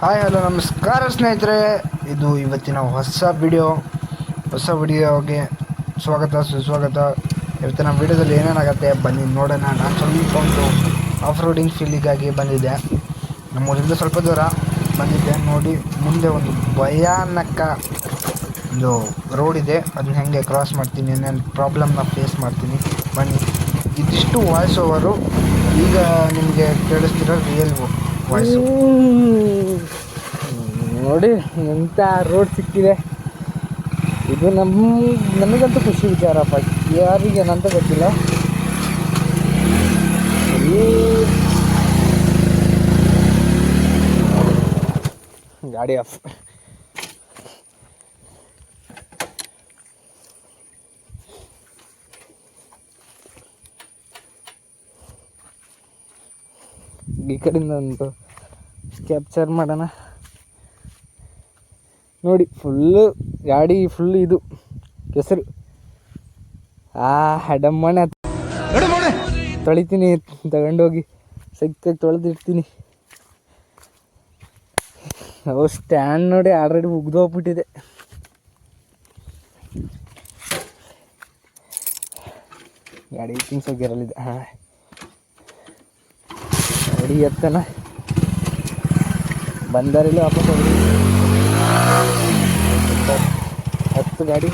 Hi, hello, ನಮಸ್ಕಾರ ಸ್ನೇಹಿತರೆ. ಇದು ಇವತ್ತಿನ ಹೊಸ ವಿಡಿಯೋ ಹೊಸ ವಿಡಿಯೋಗೆ ಸ್ವಾಗತ, ಸುಸ್ವಾಗತ. ಇವತ್ತಿನ ವಿಡಿಯೋದಲ್ಲಿ ಏನೇನಾಗುತ್ತೆ ಬನ್ನಿ ನೋಡೋಣ. ನಾನು ಸ್ವಲ್ಪ ಒಂದು ಆಫ್ ರೋಡಿಂಗ್ ಫೀಲಿಗಾಗಿ ಬಂದಿದ್ದೆ. ನಮ್ಮೂರಿಂದ ಸ್ವಲ್ಪ ದೂರ ಬಂದಿದ್ದೆ. ನೋಡಿ, ಮುಂದೆ ಒಂದು ಭಯಾನಕ ಒಂದು ರೋಡ್ ಇದೆ. ಅದನ್ನ ಹೆಂಗೆ ಕ್ರಾಸ್ ಮಾಡ್ತೀನಿ, ಏನೇನು ಪ್ರಾಬ್ಲಮ್ನ ಫೇಸ್ ಮಾಡ್ತೀನಿ. ಬನ್ನಿ. ಇದಿಷ್ಟು ವಾಯ್ಸ್ ಓವರು ಈಗ ನಿಮಗೆ ಕೇಳಿಸ್ತಿರೋ ರಿಯಲ್ ನೋಡಿ ಎಂಥ ರೋಡ್ ಸಿಕ್ಕಿದೆ. ಇದು ನಮ್ಮ ನನಗಂತೂ ಖುಷಿ ವಿಚಾರಪ್ಪ ಯಾರಿಗೆ ಏನಂತ ಗೊತ್ತಿಲ್ಲ. ಗಾಡಿ ಆಫ್ ಈ ಕಡೆಯಿಂದ ಒಂದು ಕ್ಯಾಪ್ಚರ್ ಮಾಡೋಣ. ನೋಡಿ ಫುಲ್ಲು ಗಾಡಿ ಫುಲ್ ಇದು. ಕೆಸರು. ಆ ಹಡಮ್ಮನೆ ತೊಳಿತೀನಿ, ತಗೊಂಡೋಗಿ. ಸೈಕಾಗಿ ತೊಳೆದಿಡ್ತೀನಿ ಅವು ಸ್ಟ್ಯಾಂಡ್ ನೋಡಿ ಆಲ್ರೆಡಿ ಉಗ್ದೋಗ್ಬಿಟ್ಟಿದೆ ಗಾಡಿ ತಿನ್ಸೋಗಿರಲಿದೆ ಹಾಂ. ಗಾಡಿ ಎತ್ತನ ಬಂದರಲ್ಲಿ ವಾಪಸ್ ಹೋಗಿ ಹತ್ತು ಗಾಡಿ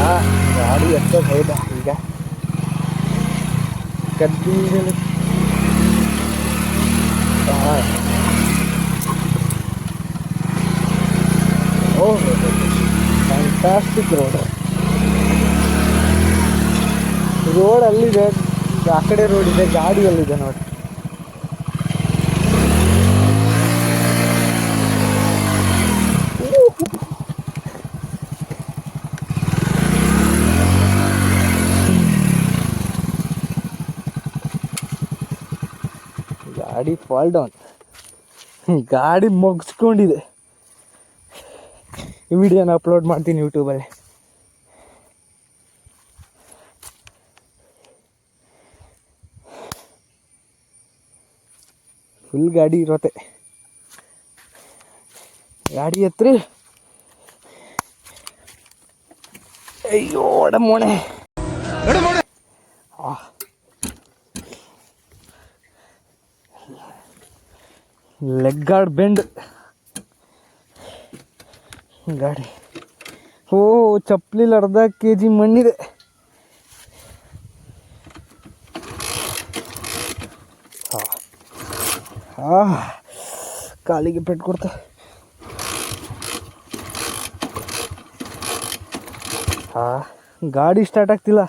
ಆ, ಗಾಡಿ ಎತ್ತ ಹೌದ ಈಗ ಕದ್ದಿನಲ್ಲಿ ಓಹ್ ಫ್ಯಾಂಟಾಸ್ಟಿಕ್ ರೋಡ್ ಅಲ್ಲಿದೆ ಆ ಕಡೆ ರೋಡ್ ಇದೆ ಗಾಡಿ ಅಲ್ಲಿದೆ ನೋಡಿ. ಗಾಡಿ ಫಾಲ್ ಡೌನ್ ಗಾಡಿ ಮುಗಿಸ್ಕೊಂಡಿದೆ. ವಿಡಿಯೋನ ಅಪ್ಲೋಡ್ ಮಾಡ್ತೀನಿ ಯೂಟ್ಯೂಬಲ್ಲಿ ಫುಲ್ ಗಾಡಿ ಇರತ್ತೆ ಗಾಡಿ ಹತ್ರ ಅಯ್ಯೋ ಡಮೋಣೆ leg guard leg guard bend. ಗಾಡಿ. ಓ ಚಪ್ಪಲಿಲಿ ಅರ್ಧ ಕೆ ಜಿ ಮಣ್ಣಿದೆ. ಕಾಲಿಗೆ ಪೆಟ್ಟು ಕೊಡ್ತಾ. ಹಾ ಗಾಡಿ ಸ್ಟಾರ್ಟ್ ಆಗ್ತಿಲ್ಲ.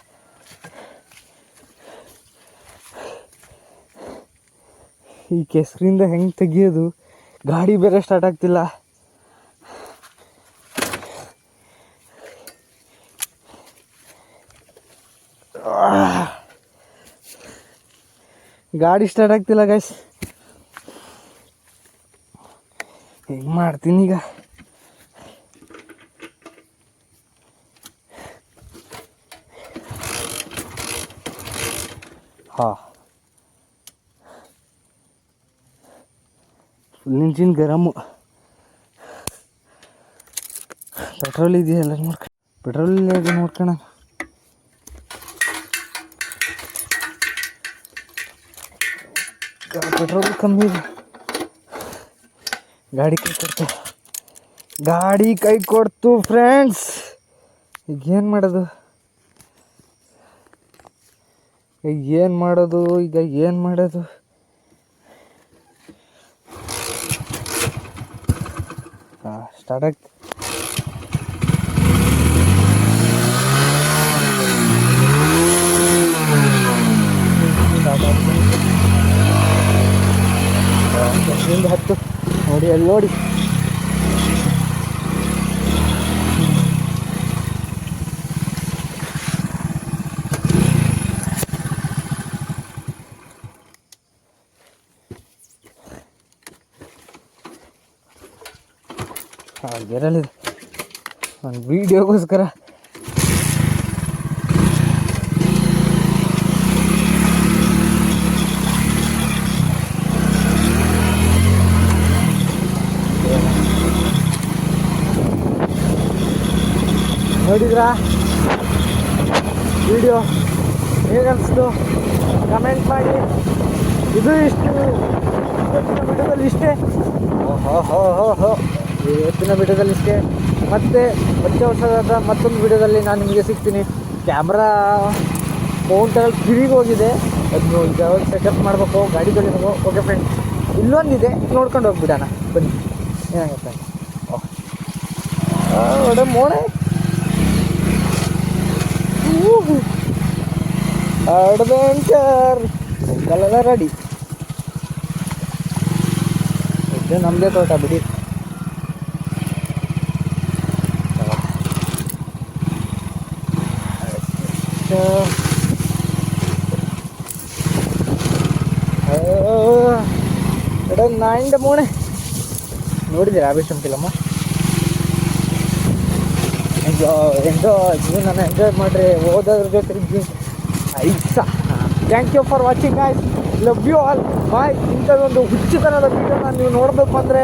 ಈ ಕೆಸರಿಂದ ಹೆಂಗೆ ತೆಗಿಯೋದು? ಗಾಡಿ ಬೇರೆ ಸ್ಟಾರ್ಟ್ ಆಗ್ತಿಲ್ಲ. ಗಾಡಿ ಸ್ಟಾರ್ಟ್ ಆಗ್ತಿಲ್ಲ ಗೈಸ್ ಹೆಂಗೆ ಮಾಡ್ತೀನಿ ಈಗ? ಹಾ. ಇಂಜಿನ್ ಗರಮು ಪೆಟ್ರೋಲ್ ಇದೆಯಲ್ಲ ನೋಡ್ಕ ಪೆಟ್ರೋಲ್ ಇದೆ ನೋಡ್ಕೋಣ ಪೆಟ್ರೋಲ್ ಕಮ್ಮಿ ಇದೆ. ಗಾಡಿ ಕೈ ಕೊಡ್ತು. ಗಾಡಿ ಕೈ ಕೊಡ್ತು ಫ್ರೆಂಡ್ಸ್ ಈಗ ಏನು ಮಾಡೋದು? ಈಗ ಏನು ಮಾಡೋದು? ಈಗ ಏನು ಮಾಡೋದು? ಸ್ಟಾರ್ಟ್ ಆಗ್ತಿ ಹತ್ತು. ನೋಡಿ ಅಲ್ಲಿ ನೋಡಿ. ಹಾಂ ಗೆರಲಿದೆ ಒಂದು ವೀಡಿಯೋಗೋಸ್ಕರ ನೋಡಿದ್ರಾ? ವಿಡಿಯೋ ಹೇಗನ್ನಿಸ್ತು ಕಮೆಂಟ್ ಮಾಡಿ. ಇದು ಇಷ್ಟು ಇವತ್ತಿನ ಬಿಡದಲ್ಲಿ ಇಷ್ಟೇ? ಓಹೋ ಹೋ ಹೋ ಹೋ. ಇವತ್ತಿನ ಬಿಡದಲ್ಲಿ ಇಷ್ಟೇ? ಮತ್ತೆ ಮತ್ತೆ ವರ್ಷದ ಮತ್ತೊಂದು ವಿಡಿಯೋದಲ್ಲಿ ನಾನು ನಿಮಗೆ ಸಿಗ್ತೀನಿ. ಕ್ಯಾಮ್ರಾ ಫೋನ್ ತಗೊಳ್ಳಿ ಕಿವಿಗೆ ಹೋಗಿದೆ. ಅದನ್ನು ಈಗ ಸೆಟಪ್ ಮಾಡಬೇಕು ಗಾಡಿ ತೊಳಿಬೇಕು. ಓಕೆ ಫ್ರೆಂಡ್ ಇಲ್ಲೊಂದಿದೆ. ನೋಡ್ಕೊಂಡು ಹೋಗ್ಬಿಡೋಣ. ಬನ್ನಿ. ಏನಾಗುತ್ತೆ ಓಕೆ ಮೋಣೆ ಅಡ್ವೆಂಚರ್ ಸೈಕಲೆಲ್ಲ ರೆಡಿ ಇದು ನಮ್ಮದೇ ತೋಟ ಬಿಡಿ ಎಡ ನಾಯಿಂಡ ಮೋಣೆ ನೋಡಿದ್ದೀರಾ ಅಭಿಷಮ್ ಫಿಲಮ್ಮ enjoy enjoy ಜೀವನ ಎಂಜಾಯ್ ಮಾಡಿರಿ. ಓದೋದ್ರ ಜೊತೆ ಐಸ thank you for watching guys love you all bye ಇಂಥದ್ದೊಂದು ಹುಚ್ಚುತನದ ವೀಡಿಯೋನ ನೀವು ನೋಡಬೇಕು ಅಂದರೆ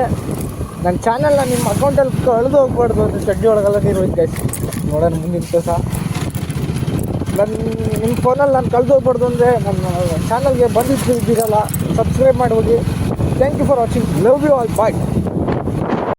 ನನ್ನ ಚಾನೆಲ್ನ ನಿಮ್ಮ ಅಕೌಂಟಲ್ಲಿ ಕಳೆದು ಹೋಗ್ಬಾರ್ದು ಅಂತ ಚಡ್ಡಿ ಒಳಗೆಲ್ಲ ನೀರು ಗೈಸ್ ನೋಡೋಣ ಮುಂದಿನ ಕೆಲಸ ನನ್ನ ನಿಮ್ಮ ಫೋನಲ್ಲಿ ನಾನು ಕಳೆದು ಹೋಗ್ಬಾರ್ದು ಅಂದರೆ ನನ್ನ ಚಾನಲ್ಗೆ ಬಂದಿದ್ದು ಇದ್ದೀರಲ್ಲ ಸಬ್ಸ್ಕ್ರೈಬ್ ಮಾಡಿ ಹೋಗಿ. Thank you for watching love you all bye